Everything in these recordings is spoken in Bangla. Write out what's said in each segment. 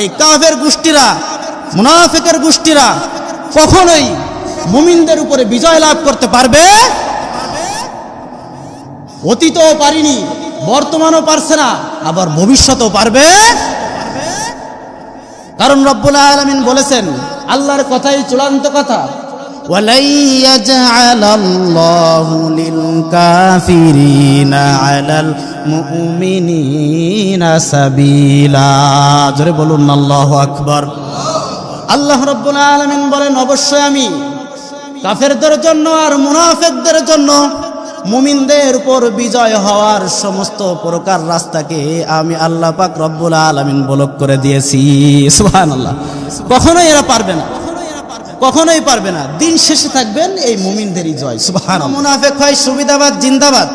এই কাফের গোষ্ঠীরা, মুনাফেকের গোষ্ঠীরা কখনোই মুমিনদের উপরে বিজয় লাভ করতে পারবে? অতীতও পারিনি, বর্তমানও পারছে না, আবার ভবিষ্যতেও পারবে? কারণ রব্বুল আলমিন বলেছেন, আল্লাহর কথাই চূড়ান্ত কথা। ولن يجعل الله للكافرين على المؤمنين سبيلا জোরে বলুন আল্লাহু আকবার আল্লাহ রব্বুল আলমিন বলেন অবশ্যই আমি কাফেরদের জন্য আর মুনাফেকদের জন্য মুমিনদের উপর বিজয় হওয়ার সমস্ত প্রকার রাস্তাকে আমি আল্লাহ পাক রব্বুল আলমিন বলক করে দিয়েছি সুহান আল্লাহ কখনোই এরা পারবে না কখনোই পারবে না। দিন শেষে থাকবেন এই মুমিনদেরই জয়। মুনাফেক হয় সুবিধাবাদ, জিন্দাবাদ।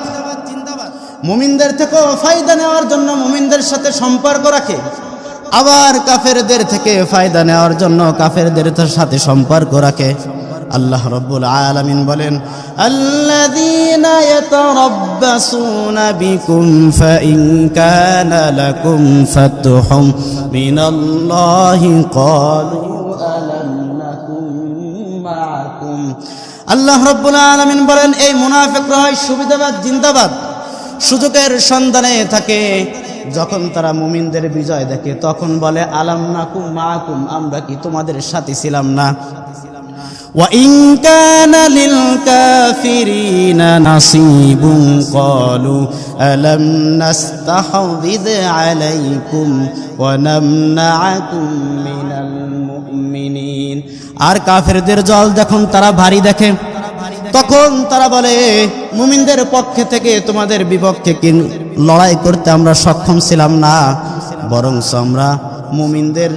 মুমিনদের থেকে ফায়দা নেওয়ার জন্য মুমিনদের সাথে সম্পর্ক রাখে। আবার কাফেরদের থেকে ফায়দা নেওয়ার জন্য কাফেরদের সাথে সম্পর্ক রাখে। আল্লাহ রব্বুল আলামিন বলেন, আল্লাযীনা ইয়াতারাব্বাসুনা বিকুম ফাইন কানা লাকুম ফাতহুম মিনাল্লাহি ক্বালু আল্লাহ রব্বুল আলামিন বলেন এই মুনাফিকরা হয় সুবিধাবাদ জিন্দাবাদ সুযোগের সন্ধানে থাকে যখন তারা মুমিনদের বিজয় দেখে তখন বলে আলাম নাকুম মাকুম আমরা কি তোমাদের সাথে ছিলাম না وإن كان للكافرين نصيب قالوا ألم نستحوذ عليكم ونمنعكم من المؤمنين আর কাফেরদের জল যখন তারা ভারী দেখে তখন তারা বলে মুমিনদের পক্ষে থেকে তোমাদের বিপক্ষে কি লড়াই করতে আমরা সক্ষম ছিলাম না বরং আমরা মুমিনদের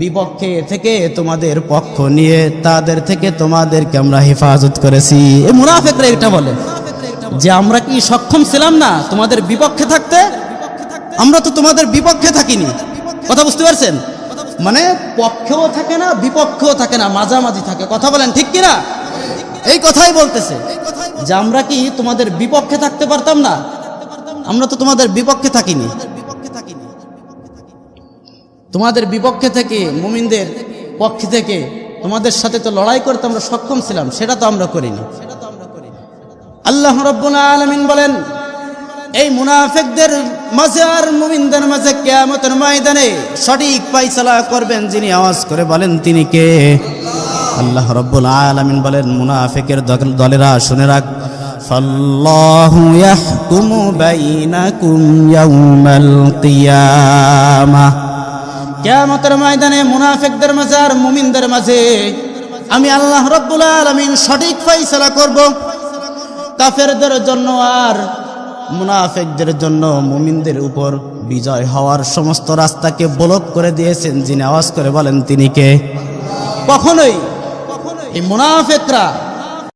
বিপক্ষে থেকে তোমাদের পক্ষ নিয়ে তাদের থেকে তোমাদেরকে আমরা হেফাজত করেছি এই মুনাফেকরা এটা বলে যে আমরা কি সক্ষম ছিলাম না? তোমাদের বিপক্ষে থাকতে? আমরা তো তোমাদের বিপক্ষে থাকিনি। কথা বুঝতে পারছেন? মানে পক্ষেও থাকে না, বিপক্ষেও থাকে না, মাঝামাঝি থাকে। কথা বলেন ঠিক কিনা? এই কথাই বলতেছে যে আমরা কি তোমাদের বিপক্ষে থাকতে পারতাম না? আমরা তো তোমাদের বিপক্ষে থাকিনি। তোমাদের বিপক্ষে থেকে, মুমিনদের পক্ষে থেকে তোমাদের সাথে তো লড়াই করতে আমরা সক্ষম ছিলাম, সেটা তো আমরা করিনি। আল্লাহ রব্বুল আলমিন বলেন, এই মুনাফেকদের মাঝে আর মুমিনদের মাঝে কেয়ামতের ময়দানে সঠিক পাইসালা করবেন যিনি আওয়াজ করে বলেন তিনি কে? আল্লাহ রব্বুল আলমিন বলেন, মুনাফেকের দলেরা শুনে রাখ, ফাল্লাহু ইয়াহকুমু বাইনাকুম ইয়াউমাল কিয়ামাহ কেয়ামতের ময়দানে মুনাফেকদের মাঝে আর মুমিনদের মাঝে আমি আল্লাহ রব্বুল আলমিন সঠিক ফাইসলা করব। কাফেরদের জন্য আর মুনাফেকদের জন্য মুমিনদের উপর বিজয় হওয়ার সমস্ত রাস্তাকে ব্লক করে দিয়েছেন। যিনি আওয়াজ করে বলেন, তিনি কে? কখনোই এই মুনাফেকরা